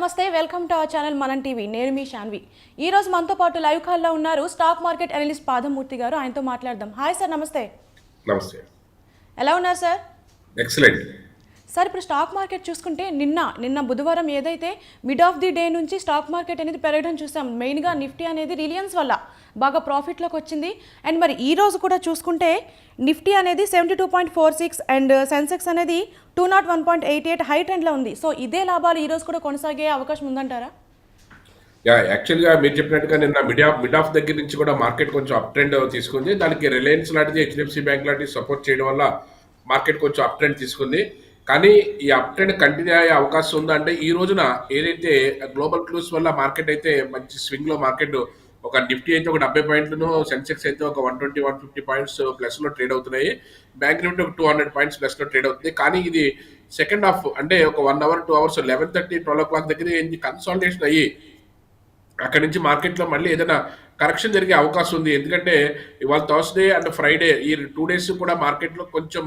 నమస్తే welcome to our channel Manam TV. నేను మీ శాన్వి ఈ రోజు మనతో పాటు లైవ్ కాల్లో ఉన్నారు స్టాక్ మార్కెట్ అనలిస్ట్ పాదమూర్తి గారు. ఆయనతో మాట్లాడదాం. హాయ్ సార్ నమస్తే. నమస్తే. ఎలా ఉన్నారు సార్? ఎక్సలెంట్. సార్ ఇప్పుడు స్టాక్ మార్కెట్ చూసుకుంటే నిన్న నిన్న బుధవారం ఏదైతే మిడ్ ఆఫ్ ది డే నుంచి స్టాక్ మార్కెట్ అనేది పెరగడం చూసాం. మెయిన్గా నిఫ్టీ అనేది రిలయన్స్ వల్ల బాగా ప్రాఫిట్లోకి వచ్చింది. అండ్ మరి ఈ రోజు కూడా చూసుకుంటే నిఫ్టీ అనేది seventy two point four six and Sensex అనేది two not one point eight eight high ట్రెండ్లో ఉంది. సో ఇదే లాభాలు ఈ రోజు కూడా కొనసాగే అవకాశం ఉందంటారా? యా యాక్చువల్గా మీరు చెప్పినట్టుగా నిన్న మిడ్ ఆఫ్ మిడ్ ఆఫ్ దగ్గర నుంచి కూడా మార్కెట్ కొంచెం అప్ ట్రెండ్ తీసుకుంది. దానికి రిలయన్స్ లాంటిది హెచ్డిఎఫ్సి బ్యాంక్ లాంటిది సపోర్ట్ చేయడం వల్ల మార్కెట్ కొంచెం అప్ ట్రెండ్ తీసుకుంది. కానీ ఈ అప్ ట్రెండ్ కంటిన్యూ అయ్యే అవకాశం ఉందా అంటే ఈ రోజున ఏదైతే గ్లోబల్ క్లూస్ వల్ల మార్కెట్ అయితే మంచి స్వింగ్లో మార్కెట్ ఒక నిఫ్టీ అయితే ఒక డెబ్బై పాయింట్లను సెన్సెక్స్ అయితే ఒక one twenty one fifty points ప్లస్లో ట్రేడ్ అవుతున్నాయి. బ్యాంక్ నిఫ్టీ ఒక టూ హండ్రెడ్ పాయింట్స్ ప్లస్లో ట్రేడ్ అవుతుంది. కానీ ఇది సెకండ్ హాఫ్ అంటే ఒక one hour two hours eleven thirty twelve o'clock దగ్గర కన్సాలిడేషన్ అయ్యి అక్కడి నుంచి మార్కెట్లో మళ్ళీ ఏదైనా కరెక్షన్ జరిగే అవకాశం ఉంది. ఎందుకంటే ఇవాళ థర్స్డే అండ్ ఫ్రైడే ఈ టూ డేస్ కూడా మార్కెట్లో కొంచెం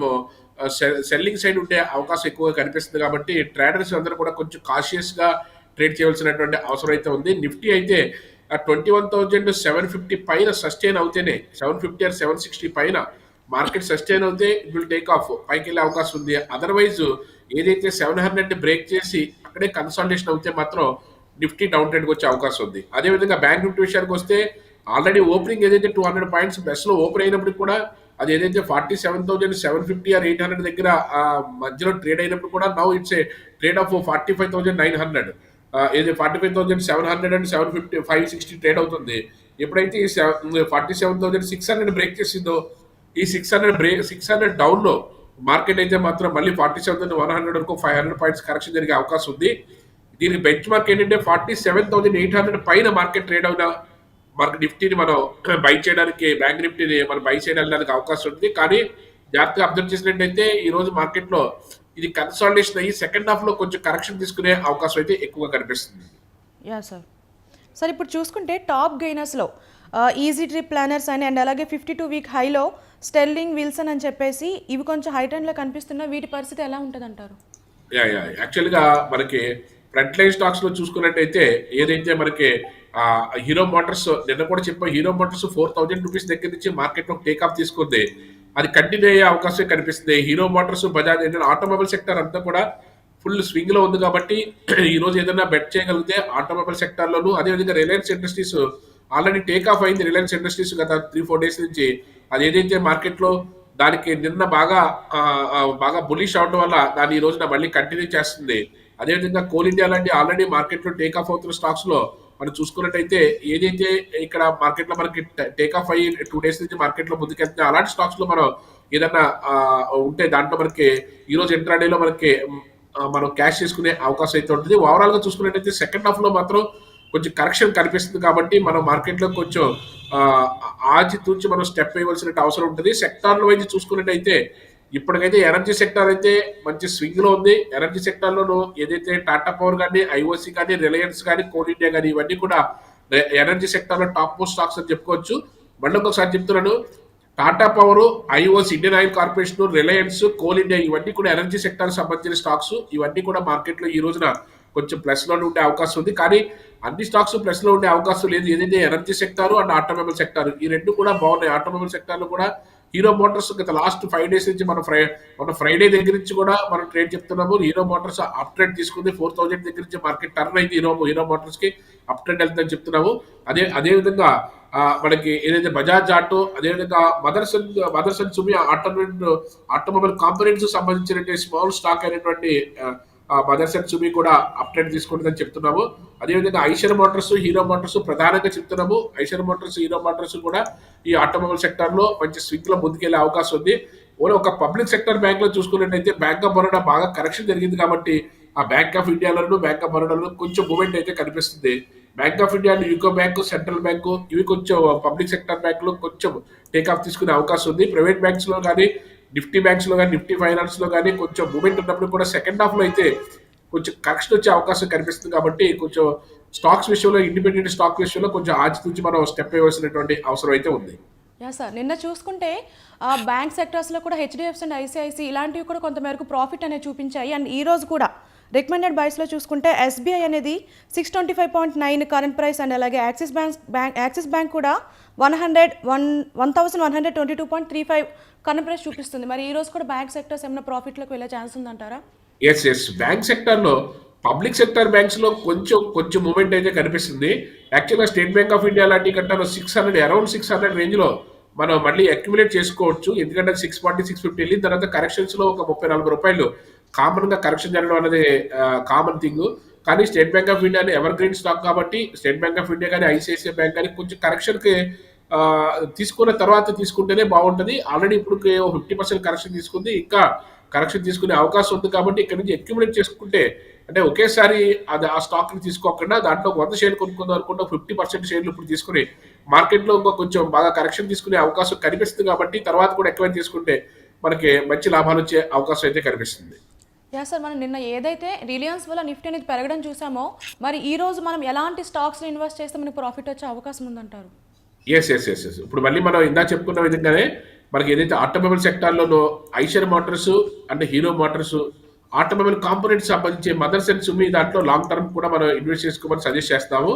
సెల్లింగ్ సైడ్ ఉండే అవకాశం ఎక్కువగా కనిపిస్తుంది కాబట్టి ట్రేడర్స్ అందరూ కూడా కొంచెం కాషియస్గా ట్రేడ్ చేయవలసినటువంటి అవసరం అయితే ఉంది. నిఫ్టీ అయితే twenty one thousand seven fifty పైన sustain అవుతేనే seven fifty or seven sixty పైన మార్కెట్ సస్టైన్ అవుతే ఇట్ విల్ టేక్ ఆఫ్ పైకి వెళ్ళే అవకాశం ఉంది. అదర్వైజ్ ఏదైతే సెవెన్ హండ్రెడ్ బ్రేక్ చేసి అక్కడే కన్సల్టేషన్ అవుతే మాత్రం నిఫ్టీ డౌన్ ట్రెండ్కి వచ్చే అవకాశం ఉంది. అదేవిధంగా బ్యాంక్ నిఫ్టీ విషయానికి వస్తే ఆల్రెడీ ఓపెనింగ్ ఏదైతే టూ హండ్రెడ్ పాయింట్స్ బెస్ట్లో ఓపెన్ అయినప్పుడు కూడా అది ఏదైతే forty seven thousand seven fifty or eight hundred దగ్గర మధ్యలో ట్రేడ్ అయినప్పుడు కూడా now it's a trade of forty five thousand nine hundred ఏది forty five thousand seven hundred and seven fifty five sixty trade అవుతుంది. ఎప్పుడైతే ఈ forty seven thousand six hundred break చేసిందో ఈ six hundred break six hundred డౌన్లో market అయితే మాత్రం మళ్ళీ forty seven thousand one hundred వరకు ఫైవ్ హండ్రెడ్ పాయింట్స్ కరెక్షన్ జరిగే అవకాశం ఉంది. దీనికి బెంచ్ మార్క్ ఏంటంటే forty seven thousand eight hundred పైన మార్కెట్ ట్రేడ్ అవునా? మార్కెట్ నిఫ్టీని మనం బై చేయడానికి బ్యాంక్ నిఫ్టీని మనం బై చేయడానికి అవకాశం ఉంది కానీ జాగ్రత్తగా అబ్జర్వ్ చేసినట్టయితే ఈ రోజు మార్కెట్లో ఇది కన్సాలిడేషన్ అయ్యి సెకండ్ హాఫ్లో కొంచెం కరెక్షన్ తీసుకునే అవకాశం అయితే ఎక్కువగా కనిపిస్తుంది. యా సార్ సార్ ఇప్పుడు చూసుకుంటే టాప్ గెయినర్స్లో ఈజీ ట్రిప్ ప్లానర్స్ అని అండ్ అలాగే ఫిఫ్టీ టూ వీక్ హైలో స్టెర్లింగ్ విల్సన్ అని చెప్పేసి ఇవి కొంచెం హై ట్రెండ్లో కనిపిస్తున్నా వీటి పరిస్థితి ఎలా ఉంటుంది అంటారు యా యా యాక్చువల్గా మనకి ఫ్రంట్ లైన్ స్టాక్స్లో చూసుకున్నట్టయితే ఏదైతే మనకి హీరో మోటార్స్ నిన్న కూడా చెప్పా Hero Motors four thousand rupees దగ్గర నుంచి మార్కెట్లో టేక్ ఆఫ్ తీసుకుంది. అది కంటిన్యూ అయ్యే అవకాశం కనిపిస్తుంది. హీరో మోటార్స్ బజాజ్ ఏంటంటే ఆటోమొబైల్ సెక్టర్ అంతా కూడా ఫుల్ స్వింగ్లో ఉంది కాబట్టి ఈ రోజు ఏదైనా బెట్ చేయగలిగితే ఆటోమొబైల్ సెక్టర్ లోను అదేవిధంగా Reliance Industries already take off అయింది రిలయన్స్ ఇండస్ట్రీస్ గత త్రీ ఫోర్ డేస్ నుంచి. అది ఏదైతే మార్కెట్లో దానికి నిన్న బాగా బాగా బులిష్ అవడం వల్ల దాన్ని ఈ రోజున మళ్ళీ కంటిన్యూ చేస్తుంది. అదేవిధంగా కోల్ ఇండియా లాంటి ఆల్రెడీ మార్కెట్లో టేక్ ఆఫ్ అవుతున్న స్టాక్స్లో మనం చూసుకున్నట్టయితే ఏదైతే ఇక్కడ మార్కెట్లో మనకి టేక్ ఆఫ్ అయ్యి టూ డేస్ నుంచి మార్కెట్లో ముందుకెళ్తే అలాంటి స్టాక్స్లో మనం ఏదన్నా ఉంటే దాంట్లో మనకి ఈ రోజు ఇంట్రాడే మనకి మనం క్యాష్ చేసుకునే అవకాశం అయితే ఉంటుంది. ఓవరాల్గా చూసుకున్నట్టయితే సెకండ్ హాఫ్లో మాత్రం కొంచెం కరెక్షన్ కనిపిస్తుంది కాబట్టి మనం మార్కెట్లో కొంచెం ఆచి తూచి మనం స్టెప్ వేయవలసిన అవసరం ఉంటుంది. సెక్టార్ల వైపు చూసుకున్నట్టయితే ఇప్పటికైతే ఎనర్జీ సెక్టార్ అయితే మంచి స్వింగ్లో ఉంది. ఎనర్జీ సెక్టార్లోనూ ఏదైతే టాటా పవర్ కానీ ఐఓసి కానీ రిలయన్స్ కానీ కోల్ ఇండియా కానీ ఇవన్నీ కూడా ఎనర్జీ సెక్టార్లో టాప్ మోస్ట్ స్టాక్స్ అని చెప్పుకోవచ్చు. మళ్ళీ ఒకసారి చెప్తున్నాను Tata Power IOC Indian Oil Corporation Reliance Coal India ఇవన్నీ కూడా ఎనర్జీ సెక్టార్ సంబంధించిన స్టాక్స్. ఇవన్నీ కూడా మార్కెట్లో ఈ రోజున కొంచెం ప్లస్లో ఉండే అవకాశం ఉంది. కానీ అన్ని స్టాక్స్ ప్లస్లో ఉండే అవకాశం లేదు. ఏదైతే energy sector and automobile sector ఈ రెండు కూడా బాగున్నాయి. ఆటోమొబైల్ సెక్టార్లో కూడా హీరో మోటార్స్ గత లాస్ట్ ఫైవ్ డేస్ నుంచి మన ఫ్రై మన ఫ్రైడే దగ్గర నుంచి కూడా మనం ట్రేడ్ చెప్తున్నాము. హీరో మోటార్స్ అప్ ట్రెండ్ తీసుకుంది. ఫోర్ థౌజండ్ దగ్గర నుంచి మార్కెట్ టర్న్ అయింది హీరో హీరో మోటార్స్కి. అప్ ట్రెండ్ వెళ్తుందని చెప్తున్నాము. అదే అదే విధంగా మనకి ఏదైతే బజాజ్ ఆటో అదేవిధంగా Motherson Motherson Sumi automobile automobile components సంబంధించినటువంటి స్మాల్ స్టాక్ అయినటువంటి మదర్సన్ సుమి కూడా అప్డేట్ తీసుకుంటుందని చెప్తున్నాము. అదేవిధంగా ఐషర్ మోటార్స్ హీరో మోటార్స్ ప్రధానంగా చెప్తున్నాము. ఐషర్ మోటార్స్ హీరో మోటార్స్ కూడా ఈ ఆటోమొబైల్ సెక్టార్లో మంచి స్విగ్లో ముందుకెళ్ళే అవకాశం ఉంది. ఓన్లీ ఒక పబ్లిక్ సెక్టర్ బ్యాంక్లో చూసుకున్నట్టయితే బ్యాంక్ ఆఫ్ బరోడా బాగా కరెక్షన్ జరిగింది కాబట్టి ఆ బ్యాంక్ ఆఫ్ ఇండియాలోనూ బ్యాంక్ ఆఫ్ బరోడాలో కొంచెం మూమెంట్ అయితే కనిపిస్తుంది. Bank of India UCO bank Central bank ఇవి కొంచెం పబ్లిక్ సెక్టర్ బ్యాంకులో కొంచెం టేక్ ఆఫ్ తీసుకునే అవకాశం ఉంది. ప్రైవేట్ బ్యాంక్స్లో కానీ నిఫ్టీ బ్యాంక్స్లో కానీ నిఫ్టీ ఫైనాన్స్లో కానీ కొంచెం మూమెంట్ ఉన్నప్పుడు కూడా సెకండ్ హాఫ్లో అయితే కొంచెం కరెక్షన్ వచ్చే అవకాశం కనిపిస్తుంది కాబట్టి కొంచెం స్టాక్స్ విషయంలో ఇండిపెండెంట్ స్టాక్ విషయంలో కొంచెం ఆచితూచి మనం స్టెప్ వేయవలసినటువంటి అవసరం అయితే ఉంది. సార్ నిన్న చూసుకుంటే ఆ, బ్యాంక్ సెక్టర్స్లో కూడా హెచ్డిఎఫ్సి అండ్ ఐసిఐసి ఇలాంటివి కూడా కొంతమేరకు ప్రాఫిట్ అనేది చూపించాయి. అండ్ ఈ రోజు కూడా రికమెండెడ్ బైస్లో చూసుకుంటే ఎస్బీఐ అనేది six twenty five point nine current price and అలాగే Axis Bank bank Axis Bank కూడా one hundred one one thousand one hundred twenty two point three five current price చూపిస్తుంది. మరి ఈ రోజు కూడా బ్యాంక్ సెక్టర్స్ ఏమైనా ప్రాఫిట్లోకి వెళ్ళే ఛాన్స్ ఉందంటారా? ఎస్ ఎస్ బ్యాంక్ సెక్టర్లో పబ్లిక్ సెక్టర్ బ్యాంక్స్లో కొంచెం కొంచెం మూమెంట్ అయితే కనిపిస్తుంది. యాక్చువల్గా స్టేట్ బ్యాంక్ ఆఫ్ ఇండియా లాంటి కంటే six hundred around six hundred రేంజ్లో మనం మళ్ళీ అక్యుములేట్ చేసుకోవచ్చు. ఎందుకంటే సిక్స్ ఫార్టీ సిక్స్ ఫిఫ్టీ వెళ్ళిన తర్వాత కరెక్షన్స్లో ఒక ముప్పై నలభై రూపాయలు కామన్గా కరెక్షన్ జరగడం అనేది కామన్ థింగ్ కానీ State Bank of India evergreen stock కాబట్టి స్టేట్ బ్యాంక్ ఆఫ్ ఇండియా కానీ ఐసిఐసిఐ బ్యాంక్ కానీ కొంచెం కరెక్షన్కి తీసుకున్న తర్వాత తీసుకుంటేనే బాగుంటుంది. ఆల్రెడీ ఇప్పుడు ఫిఫ్టీ పర్సెంట్ కరెక్షన్ తీసుకుంది. ఇంకా కరెక్షన్ తీసుకునే అవకాశం ఉంది కాబట్టి ఇక్కడ నుంచి అక్యుములేట్ చేసుకుంటే అంటే ఒకేసారి అది ఆ స్టాక్ని తీసుకోకుండా దాంట్లో వంద షేర్లు కొనుక్కుందాం అనుకుంటే ఫిఫ్టీ పర్సెంట్ షేర్లు ఇప్పుడు తీసుకుని మార్కెట్లో కొంచెం బాగా కరెక్షన్ తీసుకునే అవకాశం కనిపిస్తుంది కాబట్టి తర్వాత కూడా ఎక్కువ తీసుకుంటే మనకి మంచి లాభాలు వచ్చే అవకాశం అయితే కనిపిస్తుంది. యా సార్ మనం నిన్న ఏదైతే రిలయన్స్ వల్ల నిఫ్టీ అనేది పెరగడం చూసామో మరి ఈ రోజు మనం ఎలాంటి స్టాక్స్లో ఇన్వెస్ట్ చేస్తే మనకి ప్రాఫిట్ వచ్చే అవకాశం ఉందంటారు? ఎస్ ఎస్ ఎస్ ఎస్ ఇప్పుడు మళ్ళీ మనం ఇందా చెప్పుకున్న విధంగానే మనకి ఏదైతే ఆటోమొబైల్ సెక్టార్లోనో ఐషర్ మోటార్స్ అంటే హీరో మోటార్స్ ఆటోమొబైల్ కాంపోనెంట్స్ సంబంధించి మదర్స్ అండ్ సుమి దాంట్లో లాంగ్ టర్మ్ కూడా మనం ఇన్వెస్ట్ చేసుకోమని సజెస్ట్ చేస్తాము.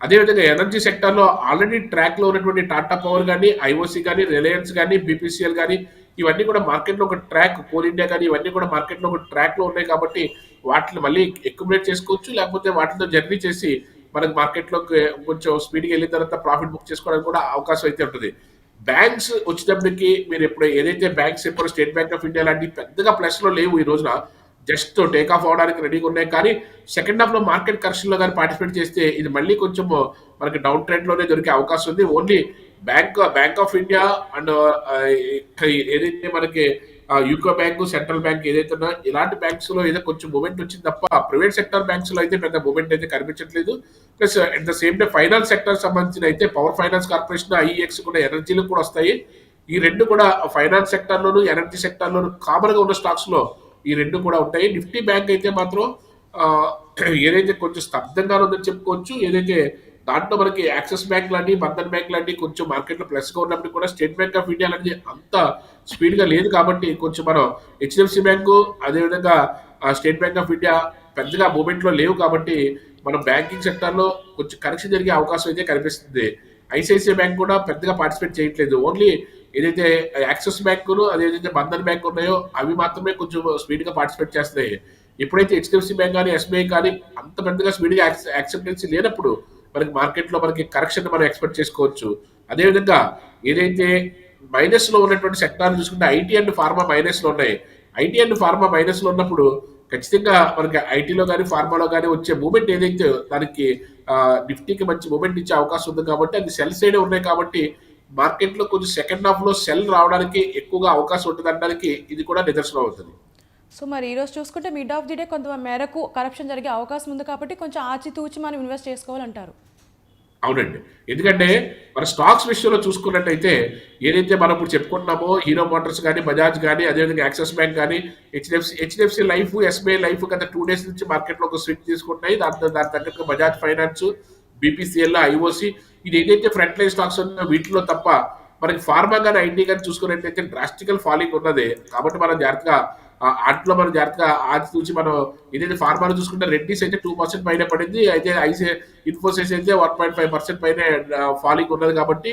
అదేవిధంగా ఎనర్జీ సెక్టార్లో ఆల్రెడీ ట్రాక్లో ఉన్నటువంటి టాటా పవర్ కానీ ఐఓసి కానీ రిలయన్స్ కానీ బీపీసీఎల్ కానీ ఇవన్నీ కూడా మార్కెట్లో ఒక ట్రాక్ కోల్ ఇండియా కానీ ఇవన్నీ కూడా మార్కెట్లో ఒక ట్రాక్లో ఉన్నాయి కాబట్టి వాటిని మళ్ళీ ఎక్యుమిలేట్ చేసుకోవచ్చు లేకపోతే వాటితో జర్నీ చేసి మనకి మార్కెట్లోకి కొంచెం స్పీడ్గా వెళ్ళిన తర్వాత ప్రాఫిట్ బుక్ చేసుకోవడానికి కూడా అవకాశం అయితే ఉంటుంది. బ్యాంక్స్ వచ్చేటప్పటికి మీరు ఎప్పుడు ఏదైతే బ్యాంక్స్ ఎప్పుడు స్టేట్ బ్యాంక్ ఆఫ్ ఇండియా లాంటి పెద్దగా ప్లస్లో లేవు ఈ రోజున జస్ట్ టేక్ ఆఫ్ అవడానికి రెడీగా ఉన్నాయి. కానీ సెకండ్ హాఫ్లో మార్కెట్ కరెక్షన్లో కానీ పార్టిసిపేట్ చేస్తే ఇది మళ్ళీ కొంచెం మనకి డౌన్ ట్రెండ్లోనే దొరికే అవకాశం ఉంది. Only bank bank of India and ఏదైతే మనకి యూకో బ్యాంక్ సెంట్రల్ బ్యాంక్ ఏదైతే ఉన్నా ఇలాంటి బ్యాంక్స్లో ఏదో కొంచెం మూమెంట్ వచ్చింది తప్ప ప్రైవేట్ సెక్టర్ బ్యాంక్స్లో అయితే పెద్ద మూమెంట్ అయితే కనిపించట్లేదు. Plus at the same time finance sector సంబంధించిన అయితే పవర్ ఫైనాన్స్ కార్పొరేషన్ ఐఈఎక్స్ కూడా ఎనర్జీలు కూడా వస్తాయి. ఈ రెండు కూడా ఫైనాన్స్ సెక్టర్ లోను ఎనర్జీ సెక్టర్ లోను కామన్గా ఉన్న స్టాక్స్లో ఈ రెండు కూడా ఉంటాయి. నిఫ్టీ బ్యాంక్ అయితే మాత్రం ఏదైతే కొంచెం స్తబ్దంగా ఉందని చెప్పుకోవచ్చు ఏదైతే దాంట్లో మనకి యాక్సిస్ బ్యాంక్ లాంటి బంధన్ బ్యాంక్ లాంటి కొంచెం మార్కెట్లో ప్లస్గా ఉన్నప్పుడు కూడా స్టేట్ బ్యాంక్ ఆఫ్ ఇండియా లాంటి అంత స్పీడ్గా లేదు కాబట్టి కొంచెం మనం హెచ్డిఎఫ్సి బ్యాంకు అదేవిధంగా స్టేట్ బ్యాంక్ ఆఫ్ ఇండియా పెద్దగా మూమెంట్లో లేవు కాబట్టి మనం బ్యాంకింగ్ సెక్టర్లో కొంచెం కరెక్షన్ జరిగే అవకాశం అయితే కనిపిస్తుంది. ఐసిఐసిఐ బ్యాంక్ కూడా పెద్దగా పార్టిసిపేట్ చేయట్లేదు. ఓన్లీ ఏదైతే యాక్సిస్ బ్యాంకులు అదేదైతే బంధన్ బ్యాంక్ ఉన్నాయో అవి మాత్రమే కొంచెం స్పీడ్గా పార్టిసిపేట్ చేస్తున్నాయి. ఎప్పుడైతే హెచ్డిఎఫ్సి బ్యాంక్ కానీ ఎస్బీఐ కానీ అంత పెద్దగా స్పీడ్గా యాక్సెప్టెన్సీ లేనప్పుడు మనకి మార్కెట్లో మనకి కరెక్షన్ మనం ఎక్స్పెక్ట్ చేసుకోవచ్చు. అదేవిధంగా ఏదైతే మైనస్లో ఉన్నటువంటి సెక్టార్ చూసుకుంటే ఐటీ అండ్ ఫార్మా మైనస్లో ఉన్నాయి. ఐటీ అండ్ ఫార్మా మైనస్లో ఉన్నప్పుడు ఖచ్చితంగా మనకి ఐటీలో కానీ ఫార్మాలో కానీ వచ్చే మూమెంట్ ఏదైతే దానికి నిఫ్టీకి మంచి మూమెంట్ ఇచ్చే అవకాశం ఉంది కాబట్టి అది సెల్ సైడ్ ఉన్నాయి కాబట్టి మార్కెట్లో కొంచెం సెకండ్ హాఫ్లో సెల్ రావడానికి ఎక్కువగా అవకాశం ఉంటుంది అనడానికి ఇది కూడా నిదర్శనం అవుతుంది. సో మరి ఈరోజు చూసుకుంటే మిడ్ ఆఫ్ ది డే కొంత మేరకు కరప్షన్ జరిగే అవకాశం ఉంది కాబట్టి కొంచెం ఆచితూచి మనం ఇన్వెస్ట్ చేసుకోవాలంటారు. అవునండి. ఎందుకంటే మన స్టాక్స్ విషయంలో చూసుకున్నట్టయితే ఏదైతే మనం ఇప్పుడు చెప్పుకుంటున్నామో హీరో మోటార్స్ కానీ బజాజ్ కానీ అదేవిధంగా యాక్సిస్ బ్యాంక్ కానీ HDFC HDFC life SBI life గత టూ డేస్ నుంచి మార్కెట్లో ఒక స్వింగ్ తీసుకుంటున్నాయి. దాంట్లో దాని తగ్గట్టుగా బజాజ్ ఫైనాన్స్ బీపీసీఎల్ ఐఓసి ఇది ఏదైతే ఫ్రంట్ లైన్ స్టాక్స్ ఉన్నాయో వీటిలో తప్ప మనకి ఫార్మా కానీ ఐటీ కానీ చూసుకున్నట్టయితే డ్రాస్టికల్ ఫాలింగ్ ఉన్నది. కాబట్టి మనం జాగ్రత్తగా ఆ మనం జాగ్రత్తగా ఆచి చూసి మనం ఏదైతే ఫార్మాలో చూసుకుంటే రెడ్డిస్ అయితే టూ పర్సెంట్ పైన పడింది అయితే ఐసీ ఇన్ఫోసిస్ అయితే వన్ పాయింట్ ఫైవ్ పర్సెంట్ పైన ఫాలింగ్ ఉన్నది కాబట్టి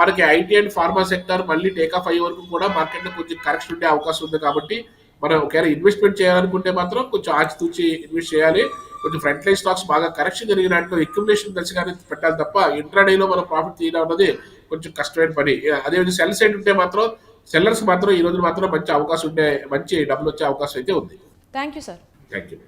మనకి ఐటీ అండ్ ఫార్మా సెక్టర్ మళ్ళీ టేక్ ఆఫ్ అయ్యే వరకు కూడా మార్కెట్లో కొంచెం కరెక్షన్ ఉండే అవకాశం ఉంది కాబట్టి మనం ఒకవేళ ఇన్వెస్ట్మెంట్ చేయాలనుకుంటే మాత్రం కొంచెం ఆచితూచి ఇన్వెస్ట్ చేయాలి. కొంచెం ఫ్రంట్ లైన్ స్టాక్స్ బాగా కరెక్షన్ జరిగినట్టు ఎక్యుమిలేషన్ దశగానే పెట్టాలి తప్ప ఇంట్రాడేలో మనం ప్రాఫిట్ తీయడం అన్నది కొంచెం కష్టమైన పని. అదేవిధంగా సెల్ సైడ్ ఉంటే మాత్రం సెల్లర్స్ మాత్రం ఈ రోజు మాత్రం మంచి అవకాశం ఉండే మంచి డబ్బులు వచ్చే అవకాశం అయితే ఉంది. Thank you sir thank you